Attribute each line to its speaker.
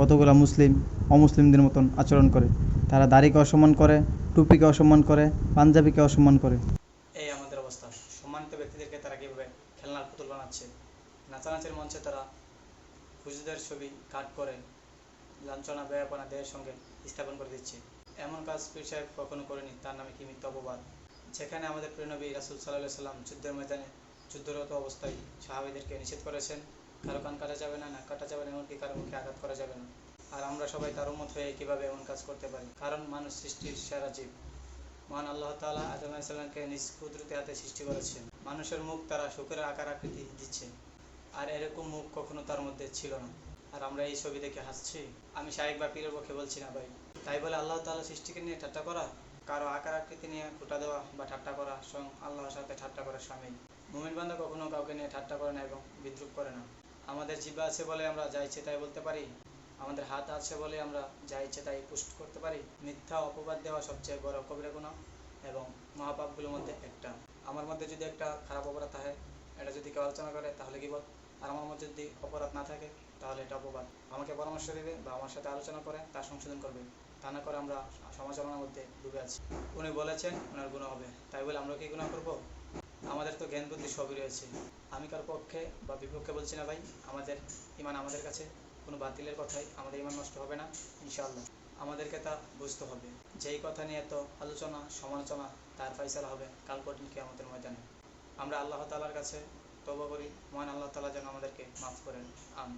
Speaker 1: কতগুলো মুসলিম, অমুসলিমদের মতন আচরণ করে? তারা দাড়িকে অসম্মান করে, টুপিকে অসম্মান করে, পাঞ্জাবিকে অসম্মান করে।
Speaker 2: এই আমাদের অবস্থা। সম্মানিত ব্যক্তিদেরকে তারা কীভাবে খেলনার পুতুল বানাচ্ছে? নাচানাচের মঞ্চে তারা হুজুরদের ছবি কাট করে, লাঞ্ছনা ব্যয়াপনা দেহের সঙ্গে স্থাপন করে দিচ্ছে। এমন কাজ পীর সাহেব কখনো করেনি, তার নামে কি মিথ্যা অপবাদ? যেখানে আমাদের প্রিয়নবী রাসুল সাল্লাহ সাল্লাম যুদ্ধের ময়দানে যুদ্ধরত অবস্থায় সাহাবিদেরকে নিষেধ করেছেন কারও কান কাটা যাবে না নাক কাটা যাবে না, এমনকি কারও মুখে আঘাত করা যাবে না। আর আমরা সবাই তার উন্মত হয়ে কীভাবে এমন কাজ করতে পারি? কারণ মানুষ সৃষ্টির সেরা জীব। মহান আল্লাহ তাআলা আদম আলাইসাল্লামকে হাতে সৃষ্টি করেছেন। মানুষের মুখ তারা শুকরের আকার আকৃতি দিচ্ছে। আর এরকম মুখ কখনো তার মধ্যে ছিল না। আর আমরা এই ছবি দেখে হাসছি। আমি শাহেক বা পীরের পক্ষে বলছি না ভাই। তাই বলে আল্লাহ তাআলা সৃষ্টিকে নিয়ে ঠাট্টা করা? কারও আকার আকৃতি নিয়ে খোটা দেওয়া বা ঠাট্টা করা স্বয়ং আল্লাহর সাথে ঠাট্টা করা স্বামী। মুমিন বান্ধব কখনো কাউকে নিয়ে ঠাট্টা করে না এবং বিদ্রুপ করে না। আমাদের জিব্বা আছে বলে আমরা যা ইচ্ছে তাই বলতে পারি, আমাদের হাত আছে বলে আমরা যা ইচ্ছে তাই পুষ্ট করতে পারি। মিথ্যা অপবাদ দেওয়া সবচেয়ে বড় কবিরা গুনাহ এবং মহাপাপগুলোর মধ্যে একটা। আমার মধ্যে যদি একটা খারাপ অপরাধ থাকে, এটা যদি কেউ আলোচনা করে তাহলে কি বল? আর আমার মধ্যে যদি অপরাধ না থাকে, তাহলে এটা অপবাদ। আমাকে পরামর্শ দেবে বা আমার সাথে আলোচনা করে তার সংশোধন করবে। তা না করে আমরা সমালোচনার মধ্যে ডুবে আছি। উনি বলেছেন, ওনার গুণা হবে। তাই বলে আমরা কি গুণা করব? আমাদের তো জ্ঞান বুদ্ধি সবই রয়েছে। আমি কার পক্ষে বা বিপক্ষে বলছি না ভাই, আমাদের ইমান আমাদের কাছে, কোনো বাতিলের কথাই আমাদের ইমান নষ্ট হবে না, ইনশাআল্লাহ। আমাদেরকে তা বুঝতে হবে। যেই কথা নিয়ে এত আলোচনা, সমালোচনা, তার ফাইসালা হবে কাল কঠিন আমাদের ময়দানে। আমরা আল্লাহ তালার কাছে তবা করি, মহান আল্লাহ তালা যেন আমাদেরকে মাফ করেন। আম